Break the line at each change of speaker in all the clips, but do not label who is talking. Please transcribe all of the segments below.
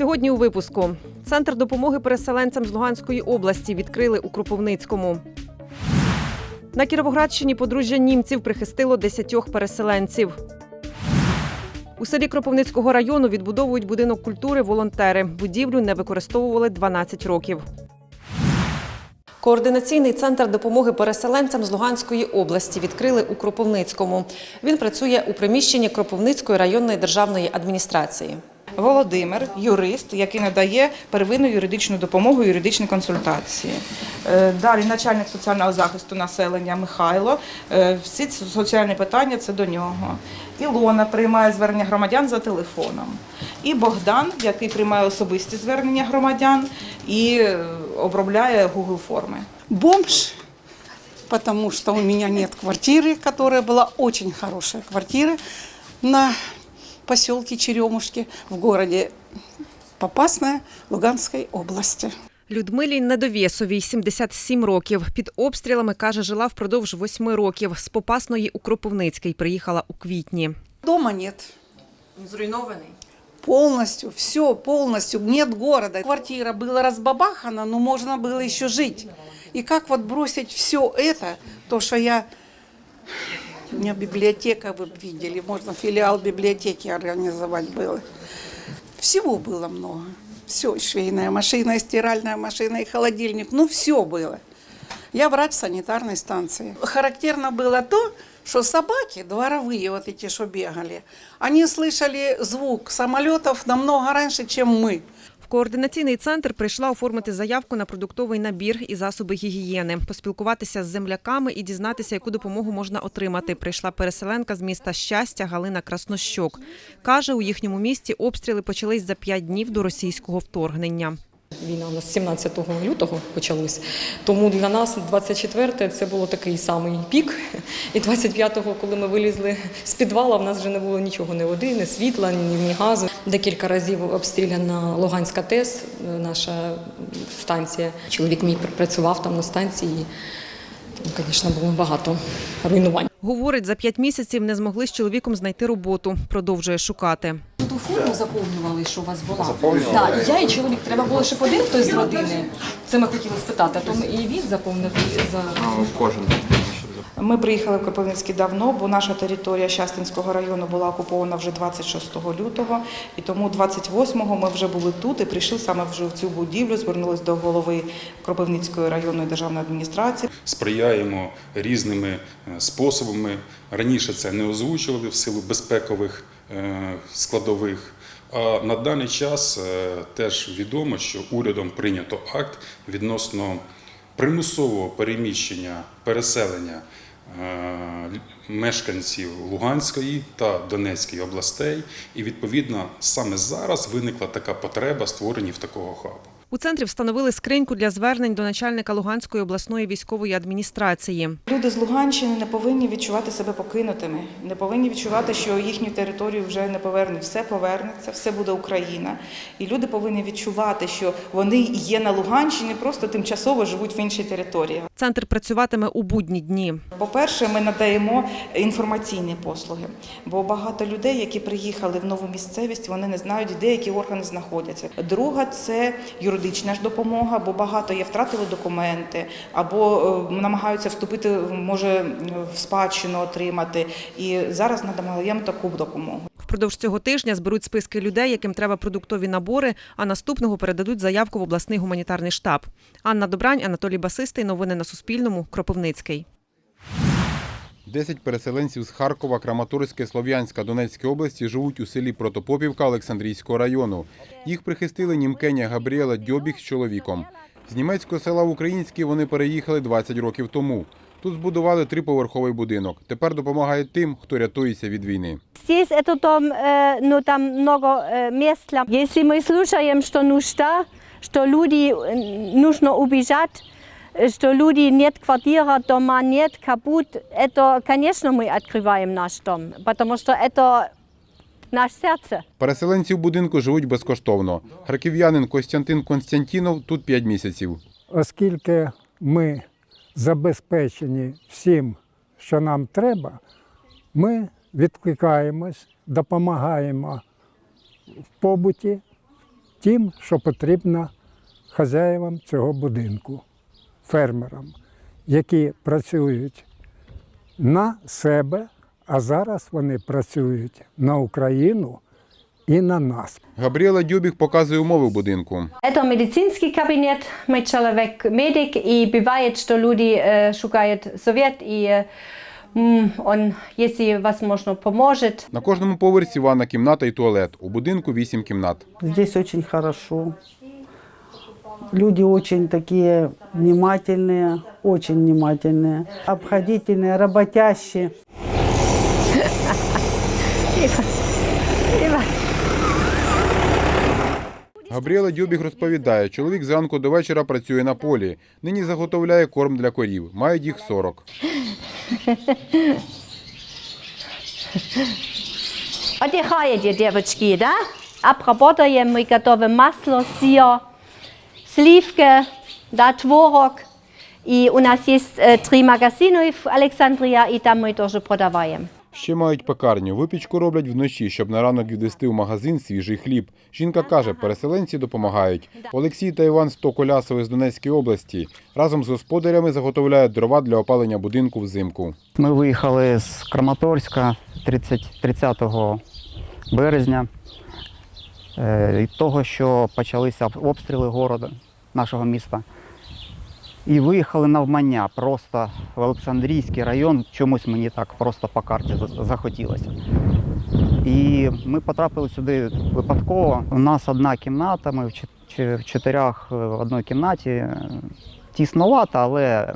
Сьогодні у випуску центр допомоги переселенцям з Луганської області відкрили у Кропивницькому. На Кіровоградщині подружжя німців прихистило десятьох переселенців. У селі Кропивницького району відбудовують будинок культури волонтери. Будівлю не використовували 12 років. Координаційний центр допомоги переселенцям з Луганської області відкрили у Кропивницькому. Він працює у приміщенні Кропивницької районної державної адміністрації.
Володимир, юрист, який надає первинну юридичну допомогу, юридичні консультації. Е, Далі начальник соціального захисту населення Михайло. Е, Всі ці соціальні питання це до нього. Ілона приймає звернення громадян за телефоном. І Богдан, який приймає особисті звернення громадян і е, обробляє Google форми.
бомж, потому что у меня нет квартиры, которая была очень хорошая квартира на поселке Черемушки в городе Попасная Луганской области.
Людмилі Недовєсовій 77 років. Під обстрілами каже, жила впродовж восьми років. З Попасної у Кропивницький приїхала у квітні.
Дома нет.
Зруйнований.
Полностью, все полностью, нет города. Квартира была разбабахана, но можно было еще жить. И как вот бросить все это, то, что я... У меня библиотека, вы видели, можно филиал библиотеки организовать было. Всего было много. Все, швейная машина, и стиральная машина, и холодильник, ну все было. Я врач санитарной станции. Характерно было то, что собаки, дворовые вот эти, что бегали, они слышали звук самолетов намного раньше, чем мы.
Координаційний центр прийшла оформити заявку на продуктовий набір і засоби гігієни, поспілкуватися з земляками і дізнатися, яку допомогу можна отримати. Прийшла переселенка з міста Щастя Галина Краснощок. Каже, у їхньому місті обстріли почались за п'ять днів до російського вторгнення.
Війна у нас 17 лютого почалась. Тому для нас 24 це було такий самий пік. І 25-го, коли ми вилізли з підвала, в нас вже не було нічого, ні води, ні світла, ні, ні газу. Декілька разів обстріляна Луганська ТЕС, наша станція. Чоловік мій працював там на станції. Там, звісно, було багато руйнувань.
Говорить, за п'ять місяців не змогли з чоловіком знайти роботу. Продовжує шукати.
Ту форму заповнювали, що у вас була. Так, і я і чоловік, треба було, щоб один хтось з родини. Це ми хотіли спитати, а то і він заповнив за
Кожен.
Ми приїхали в Кропивницький давно, бо наша територія Щастинського району була окупована вже 26 лютого, і тому 28-го ми вже були тут і прийшли саме вже в цю будівлю, звернулись до голови Кропивницької районної державної адміністрації.
сприяємо різними е, способами. Раніше це не озвучували в силу безпекових складових. А на даний час е, теж відомо, що урядом прийнято акт відносно примусового переміщення переселення е, мешканців Луганської та Донецької областей, і відповідно саме зараз виникла така потреба створення в такого хабу.
У центрі встановили скриньку для звернень до начальника Луганської обласної військової адміністрації.
Люди з Луганщини не повинні відчувати себе покинутими, не повинні відчувати, що їхню територію вже не повернуть. Все повернеться, все буде Україна. І люди повинні відчувати, що вони є на Луганщині, просто тимчасово живуть в іншій території.
Центр працюватиме у будні дні.
По-перше, ми надаємо інформаційні послуги, бо багато людей, які приїхали в нову місцевість, вони не знають, де які органи знаходяться. Друга це юридична ж допомога, бо багато є втратили документи або е, намагаються вступити, може в спадщину отримати. І зараз надаємо таку допомогу.
Впродовж цього тижня зберуть списки людей, яким треба продуктові набори, а наступного передадуть заявку в обласний гуманітарний штаб. Анна Добрань, Анатолій Басистий. Новини на Суспільному. Кропивницький.
10 переселенців з Харкова, Краматорська, Слов'янська, Донецької області живуть у селі Протопопівка Олександрійського району. Їх прихистили німкеня Габріела Дьобіг з чоловіком. З німецького села в Українське вони переїхали 20 років тому. Тут збудували триповерховий будинок. Тепер допомагають тим, хто рятується від війни.
Здесь это дом, э, ну там много э, места. Если мы слушаем, что нужда, что люди э, нужно убежать, э, что люди нет квартира, дома нет, капут, это, конечно, мы открываем наш дом, потому что это наше сердце.
Переселенці в будинку живуть безкоштовно. Харків'янин Костянтин Константінов тут 5 місяців.
оскільки ми забезпечені всім, що нам треба, ми відкликаємось, допомагаємо в побуті, тим, що потрібно хазяївам цього будинку, фермерам, які працюють на себе, а зараз вони працюють на Україну і на нас.
Габріела Дьобіг показує умови будинку.
Это медицинский кабинет, мой человек медик, и бывает, что люди э, шукают совет, и э, м, он, если возможно, поможет.
На кожному поверсі ванна кімната і туалет. У будинку вісім кімнат.
Здесь очень хорошо. Люди очень такие внимательные, очень внимательные, обходительные, работящие.
Габріела Дьобіг розповідає, чоловік зранку до вечора працює на полі. Нині заготовляє корм для корів. Мають їх 40.
Отдыхаете, девочки, да? Обработаем мы готовим масло, сыр, сливки, да, творог. И у нас есть э, три магазина в Александрия, и там мы тоже продаваем.
Ще мають пекарню. Випічку роблять вночі, щоб на ранок відвести в магазин свіжий хліб. Жінка каже, переселенці допомагають. Олексій та Іван Стоколясови з Донецької області разом з господарями заготовляють дрова для опалення будинку взимку.
Ми виїхали з Краматорська 30, 30 березня від того, що почалися обстріли города, нашого міста. І виїхали навмання просто в Олександрійський район. Чомусь мені так просто по карті захотілося. І ми потрапили сюди випадково. У нас одна кімната, ми в чотирьох е, в одній кімнаті. Е, Тісновато, але,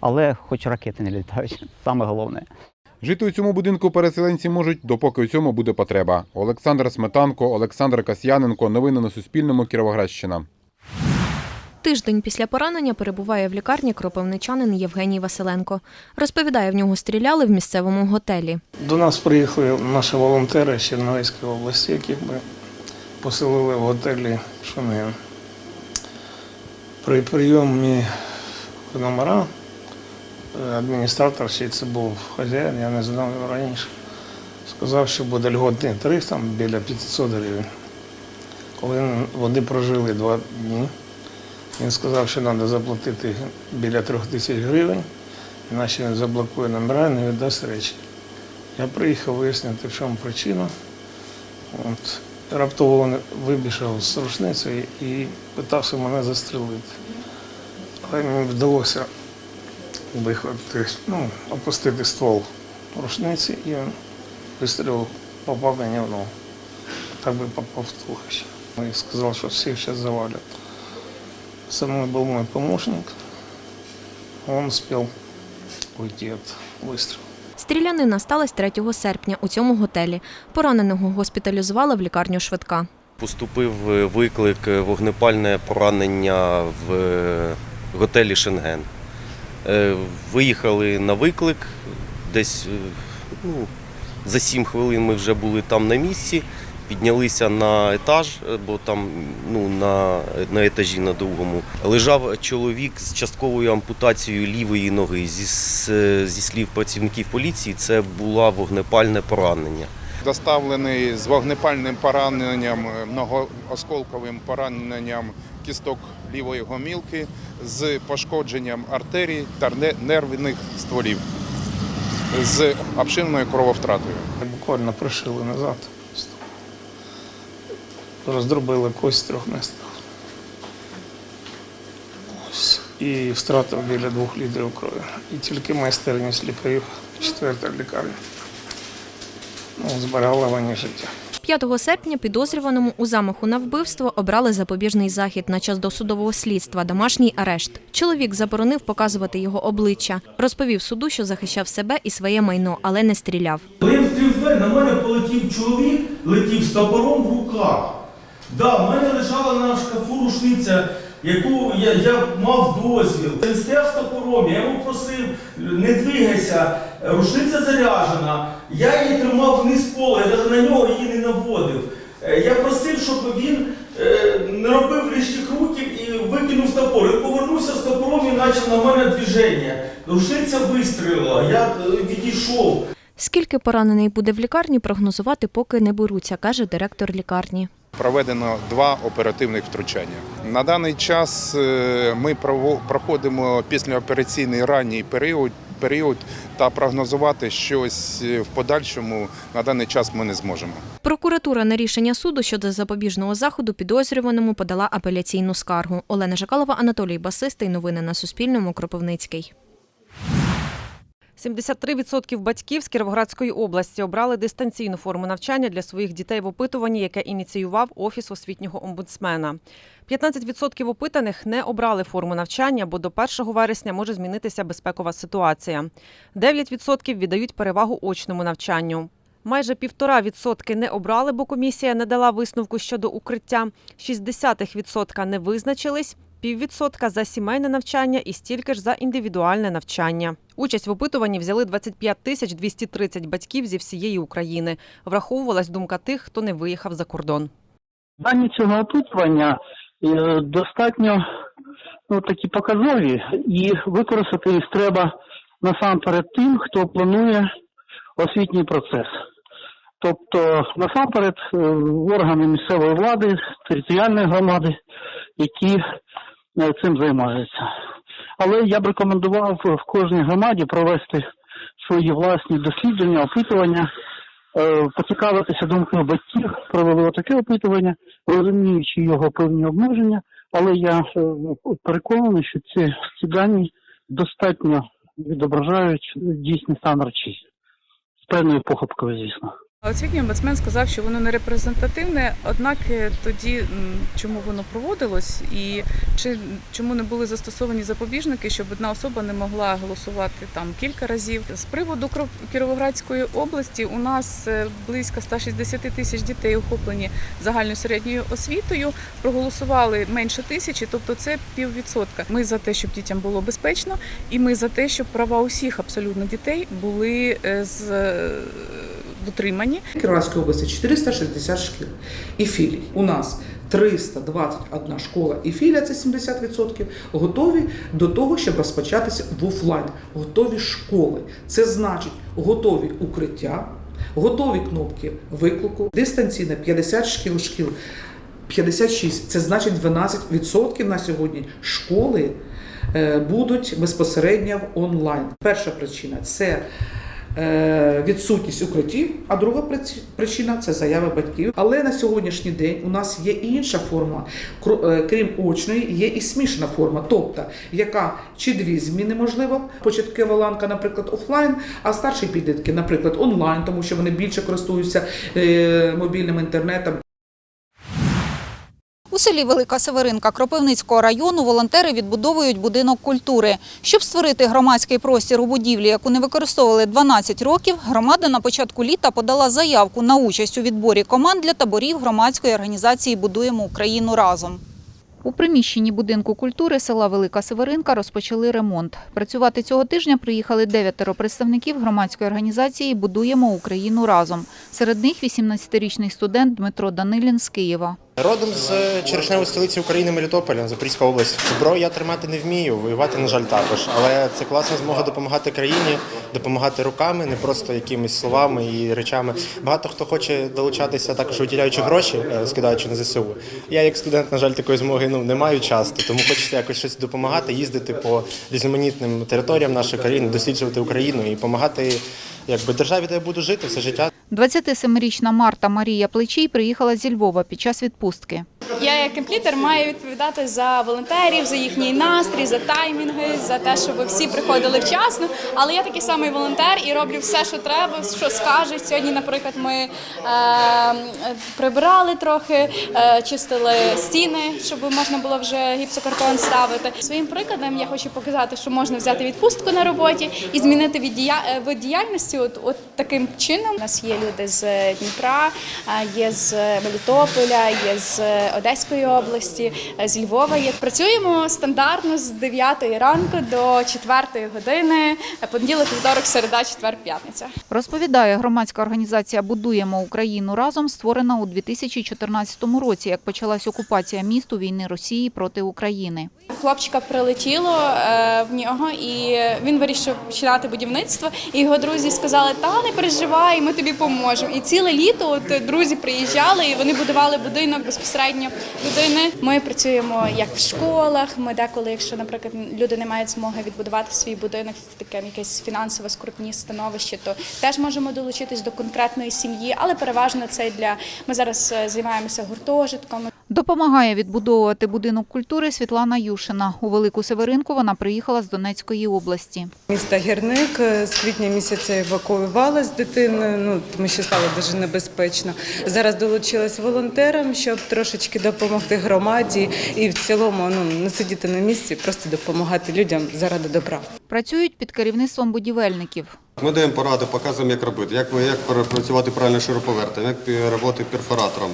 але хоч ракети не літають. Саме головне.
Жити у цьому будинку переселенці можуть, допоки у цьому буде потреба. Олександр Сметанко, Олександр Касьяненко. Новини на Суспільному. Кіровоградщина.
Тиждень після поранення перебуває в лікарні кропивничанин Євгеній Василенко. Розповідає, в нього стріляли в місцевому готелі.
До нас приїхали наші волонтери з Чернівецької області, яких ми поселили в готелі Шунин. При прийомі номера адміністратор, ще це був хазяїн, я не знав його раніше, сказав, що буде льготний тариф там біля 500 гривень. Коли вони прожили два дні, він сказав, що треба заплатити біля трьох тисяч гривень, іначе він заблокує номера і не віддасть речі. Я приїхав вияснити, в чому причина. От. Раптово він вибіжав з рушниці і питався мене застрелити. Але мені вдалося вихватити, ну, опустити ствол рушниці і вистрілив, попав мені в ногу. Так би попав в туловище. І сказав, що всіх зараз завалять. Со мной был мой помощник. Он успел уйти от выстрела.
Стрілянина сталася 3 серпня у цьому готелі. Пораненого госпіталізувала в лікарню швидка.
Поступив е, виклик е, вогнепальне поранення в е, готелі Шенген. Е, Виїхали на виклик, десь е, ну, за 7 хвилин ми вже були там на місці, піднялися на етаж, е, бо там ну, на, на етажі на другому. Лежав чоловік з частковою ампутацією лівої ноги. Зі, зі слів працівників поліції, це було вогнепальне поранення.
доставлений з вогнепальним пораненням, многоосколковим пораненням кісток лівої гомілки з пошкодженням артерій та нервних стволів з обширною крововтратою.
Буквально пришили назад. Роздробили кость трьох містах. Ось. І втратив біля двох літрів крові. І тільки майстерні сліпарів четверта лікарня. Ну, зберегла мені життя.
5 серпня підозрюваному у замаху на вбивство обрали запобіжний захід на час досудового слідства, домашній арешт. Чоловік заборонив показувати його обличчя. Розповів суду, що захищав себе і своє майно, але не стріляв.
Відкрив двері, на мене полетів чоловік, летів з топором в руках. Да, в мене лежала на шкафу рушниця, яку я, я мав дозвіл. Він з топором, я йому просив, не двигайся, рушниця заряджена. Я її тримав вниз пола, я навіть на нього її не наводив. Е, Я просив, щоб він е, не робив лишніх руків і викинув топор. Він повернувся з топором і почав на мене движення. Рушниця вистрілила, я е, відійшов.
Скільки поранений буде в лікарні, прогнозувати поки не беруться, каже директор лікарні.
Проведено два оперативних втручання. На даний час е, ми проходимо післяопераційний ранній період, період та прогнозувати щось в подальшому на даний час ми не зможемо.
Прокуратура на рішення суду щодо запобіжного заходу підозрюваному подала апеляційну скаргу. Олена Жакалова, Анатолій Басистий. Новини на Суспільному. Кропивницький.
73% батьків з Кіровоградської області обрали дистанційну форму навчання для своїх дітей в опитуванні, яке ініціював Офіс освітнього омбудсмена. 15% опитаних не обрали форму навчання, бо до 1 вересня може змінитися безпекова ситуація. 9% віддають перевагу очному навчанню. Майже півтора відсотки не обрали, бо комісія не дала висновку щодо укриття. 0,6% не визначились, піввідсотка за сімейне навчання і стільки ж за індивідуальне навчання. Участь в опитуванні взяли 25 тисяч 230 батьків зі всієї України. Враховувалась думка тих, хто не виїхав за кордон.
Дані цього опитування е, достатньо ну, такі показові, і використати їх треба насамперед тим, хто планує освітній процес. Тобто, насамперед, е, органи місцевої влади, територіальної громади, які цим займаються. Але я б рекомендував в кожній громаді провести свої власні дослідження, опитування, е, поцікавитися думкою батьків, провели отаке опитування, розуміючи його певні обмеження, але я е, переконаний, що ці, ці дані достатньо відображають дійсний стан речей. З певною похопкою, звісно.
Освітній омбудсмен сказав, що воно не репрезентативне, однак е, тоді чому воно проводилось і чи чому не були застосовані запобіжники, щоб одна особа не могла голосувати там кілька разів. З приводу Кіровоградської області у нас е, близько 160 тисяч дітей охоплені загальною середньою освітою. Проголосували менше тисячі, тобто це піввідсотка. Ми за те, щоб дітям було безпечно, і ми за те, щоб права усіх абсолютно дітей були е, з дотримані.
Кіровоградській області 460 шкіл і філій. У нас 321 школа і філія, це 70%, готові до того, щоб розпочатися в офлайн. Готові школи. Це значить готові укриття, готові кнопки виклику, дистанційне 50 шкіл шкіл. 56 це значить 12% на сьогодні школи е, будуть безпосередньо в онлайн. Перша причина це відсутність укриттів, а друга причина це заяви батьків. Але на сьогоднішній день у нас є і інша форма, е, крім очної, є і смішана форма, тобто яка чи дві зміни можливо, початкова ланка, наприклад, офлайн, а старші підлітки, наприклад, онлайн, тому що вони більше користуються е, мобільним інтернетом.
У селі Велика Северинка Кропивницького району волонтери відбудовують будинок культури. Щоб створити громадський простір у будівлі, яку не використовували 12 років, громада на початку літа подала заявку на участь у відборі команд для таборів громадської організації Будуємо Україну разом. У приміщенні будинку культури села Велика Северинка розпочали ремонт. Працювати цього тижня приїхали дев'ятеро представників громадської організації Будуємо Україну разом. Серед них 18-річний студент Дмитро Данилін з Києва.
Родом з черешневої столиці України Мелітополя, Запорізька область. Зброю я тримати не вмію, воювати, на жаль, також. Але це класна змога допомагати країні, допомагати руками, не просто якимись словами і речами. Багато хто хоче долучатися, також виділяючи гроші, е, скидаючи на ЗСУ. Я, як студент, на жаль, такої змоги ну не маю часто, тому хочеться якось щось допомагати, їздити по різноманітним територіям нашої країни, досліджувати Україну і допомагати якби державі, де я буду жити все життя.
27-річна Марта Марія Плечій приїхала зі Львова під час відпустки.
Я як кемплітер маю відповідати за волонтерів, за їхній настрій, за таймінги, за те, щоб всі приходили вчасно. Але я такий самий волонтер і роблю все, що треба, що скажуть. Сьогодні, наприклад, ми е, прибирали трохи, е, чистили стіни, щоб можна було вже гіпсокартон ставити. Своїм прикладом я хочу показати, що можна взяти відпустку на роботі і змінити від дія- е, вид діяльності. От, от таким чином. У нас є люди з Дніпра, е, є з Мелітополя, є з Одеської області, е, з Львова є. Працюємо стандартно з 9 ранку до 4 години, е, понеділок, вівторок, середа, четвер, п'ятниця.
Розповідає, громадська організація Будуємо Україну разом створена у 2014 році, як почалась окупація міст у війни Росії проти України.
Хлопчика прилетіло е, в нього, і він вирішив починати будівництво. І його друзі сказали: Та не переживай, ми тобі поможемо. І ціле літо от друзі приїжджали і вони будували будинок безпосередньо людини. Ми працюємо як в школах. Ми деколи, якщо, наприклад, люди не мають змоги відбудувати свій будинок, таке якесь фінансове скрутні становище, то теж можемо долучитись до конкретної сім'ї, але переважно це для ми зараз е, займаємося гуртожитком.
Допомагає відбудовувати будинок культури Світлана Юшина. У Велику Северинку вона приїхала з Донецької області.
Міста Гірник е, з квітня місяця евакуювала з дитиною, ну тому що стало дуже небезпечно. Зараз долучилась волонтерам, щоб трошечки допомогти громаді і в цілому ну не сидіти на місці, просто допомагати людям заради добра.
Працюють під керівництвом будівельників.
Ми даємо поради, показуємо, як робити, як, як працювати правильно шуруповертом, як працювати перфоратором,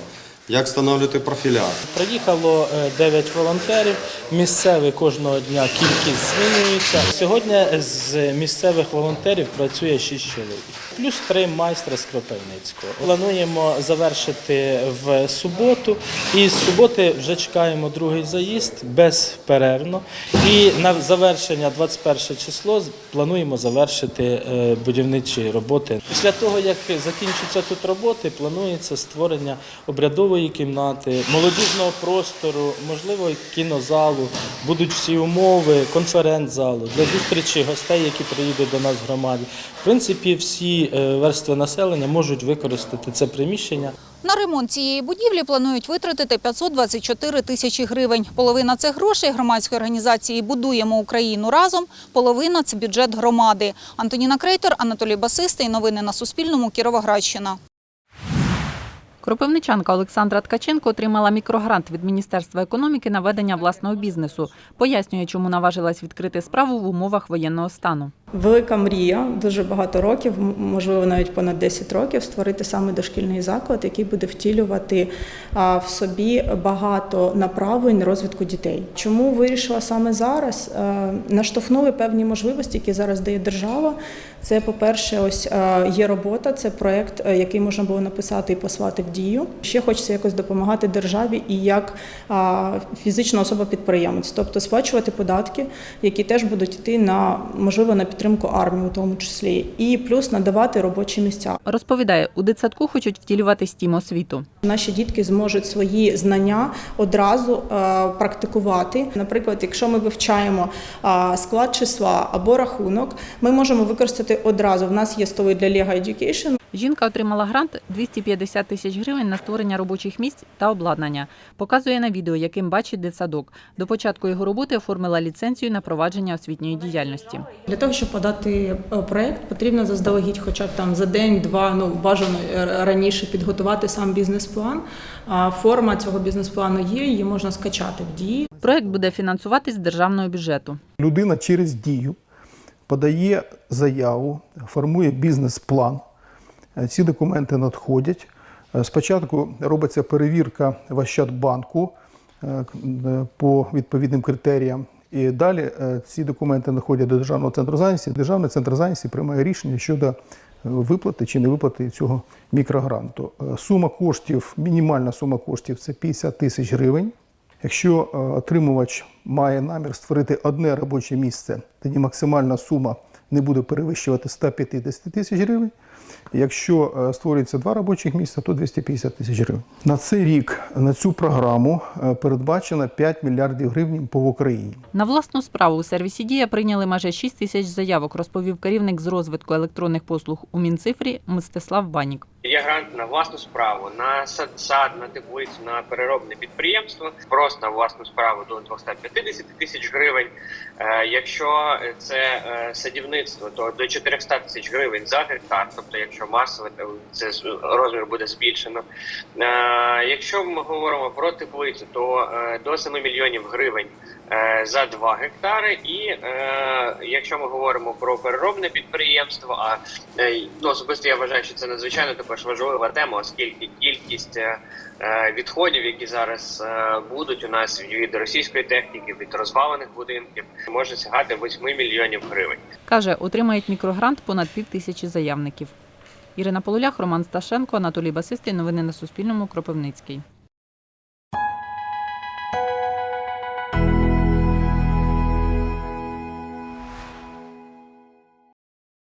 як встановлювати профіля.
Приїхало 9 волонтерів. Місцеві кожного дня кількість змінюється. Сьогодні з місцевих волонтерів працює 6 чоловік, плюс 3 майстри з Кропивницького. Плануємо завершити в суботу, і з суботи вже чекаємо другий заїзд безперервно. І на завершення 21 число плануємо завершити е, будівничі роботи. Після того, як закінчаться тут роботи, планується створення обрядової кімнати, молодіжного простору, можливо, кінозалу. Будуть всі умови, конференц-залу для зустрічі гостей, які приїдуть до нас в громаді. В принципі, всі е, верстви населення можуть використати це приміщення.
На ремонт цієї будівлі планують витратити 524 тисячі гривень. Половина цих грошей громадської організації Будуємо Україну разом, половина це бюджет громади. Антоніна Крейтер, Анатолій Басистий. Новини на Суспільному. Кіровоградщина.
Кропивничанка Олександра Ткаченко отримала мікрогрант від Міністерства економіки на ведення власного бізнесу. Пояснює, чому наважилась відкрити справу в умовах воєнного стану.
Велика мрія, дуже багато років, можливо, навіть понад 10 років, створити саме дошкільний заклад, який буде втілювати в собі багато направлень розвитку дітей. Чому вирішила саме зараз? Е, Наштовхнули певні можливості, які зараз дає держава. Це, по-перше, ось е, є робота, це проєкт, е, який можна було написати і послати в дію. Ще хочеться якось допомагати державі і як фізична особа-підприємець, тобто сплачувати податки, які теж будуть йти на можливо на підтримку армії, у тому числі, і плюс надавати робочі місця.
Розповідає, у дитсадку хочуть втілювати стім освіту.
Наші дітки зможуть свої знання одразу е, практикувати. Наприклад, якщо ми вивчаємо е, склад числа або рахунок, ми можемо використати одразу. В нас є столи для Lego Education.
Жінка отримала грант 250 тисяч гривень на створення робочих місць та обладнання. Показує на відео, яким бачить дитсадок. До початку його роботи оформила ліцензію на провадження освітньої діяльності.
Для того, щоб подати е, проект, потрібно заздалегідь, хоча б там за день-два, ну бажано е, раніше підготувати сам бізнес-план. А Форма цього бізнес-плану є, її можна скачати в дії.
Проект буде фінансуватись з державного бюджету.
Людина через дію подає заяву, формує бізнес-план. Е, Ці документи надходять. Е, Спочатку робиться перевірка в Ощадбанку е, по відповідним критеріям. І далі ці документи надходять до Державного центру зайнятості. Державний центр зайнятості приймає рішення щодо виплати чи не виплати цього мікрогранту. Сума коштів, мінімальна сума коштів це 50 тисяч гривень. Якщо отримувач має намір створити одне робоче місце, тоді максимальна сума не буде перевищувати 150 тисяч гривень. Якщо е, створюється два робочих місця, то 250 тисяч гривень. На цей рік на цю програму е, передбачено 5 мільярдів гривень по Україні.
На власну справу у сервісі Дія прийняли майже 6 тисяч заявок, розповів керівник з розвитку електронних послуг у Мінцифрі Мстислав Банік.
Є грант на власну справу, на сад, сад, на теплицю, на переробне підприємство, просто на власну справу до 250 тисяч гривень. Е, якщо це е, садівництво, то до 400 тисяч гривень за гектар. Тобто, якщо масове, то це розмір буде збільшено. Е, якщо ми говоримо про теплицю, то до 7 мільйонів гривень за 2 гектари. І якщо ми говоримо про переробне підприємство, а ну, особисто я вважаю, що це надзвичайно також важлива тема, оскільки кількість е, е, відходів, які зараз е, будуть у нас від російської техніки, від розвалених будинків, може сягати 8 мільйонів гривень.
Каже, отримають мікрогрант понад пів тисячі заявників. Ірина Полулях, Роман Сташенко, Анатолій Басистий. Новини на Суспільному. Кропивницький.